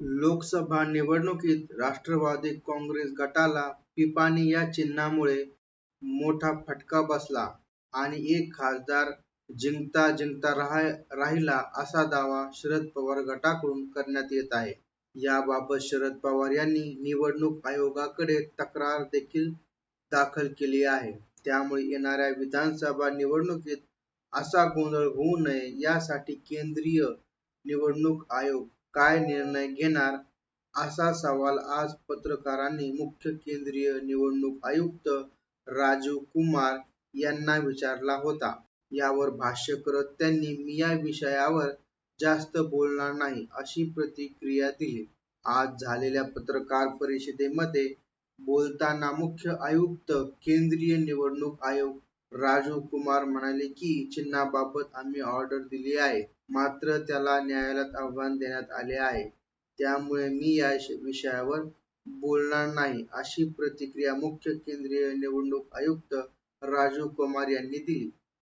लोकसभा निवडणुकीत राष्ट्रवादी काँग्रेस गटाला पिपाणी या चिन्हामुळे मोठा फटका बसला आणि एक खासदार जिंकता जिंकता राहिला असा दावा शरद पवार गटाकडून करण्यात येत आहे. याबाबत शरद पवार यांनी निवडणूक आयोगाकडे तक्रार देखील दाखल केली आहे. त्यामुळे येणाऱ्या विधानसभा निवडणुकीत असा गोंधळ होऊ नये यासाठी केंद्रीय निवडणूक आयोग काय निर्णय घेणार असा सवाल आज पत्रकारांनी मुख्य केंद्रीय निवडणूक आयुक्त राजीव कुमार यांना विचारला होता. यावर भाष्य करत त्यांनी मी या विषयावर जास्त बोलणार नाही अशी प्रतिक्रिया दिली. आज झालेल्या पत्रकार परिषदेमध्ये बोलताना मुख्य आयुक्त केंद्रीय निवडणूक आयोग राजीव कुमार म्हणाले की चिन्हाबाबत आम्ही ऑर्डर दिली आहे मात्र त्याला न्यायालयात आव्हान देण्यात आले आहे त्यामुळे मी या विषयावर बोलणार नाही अशी प्रतिक्रिया मुख्य केंद्रीय निवडणूक आयुक्त राजीव कुमार यांनी दिली.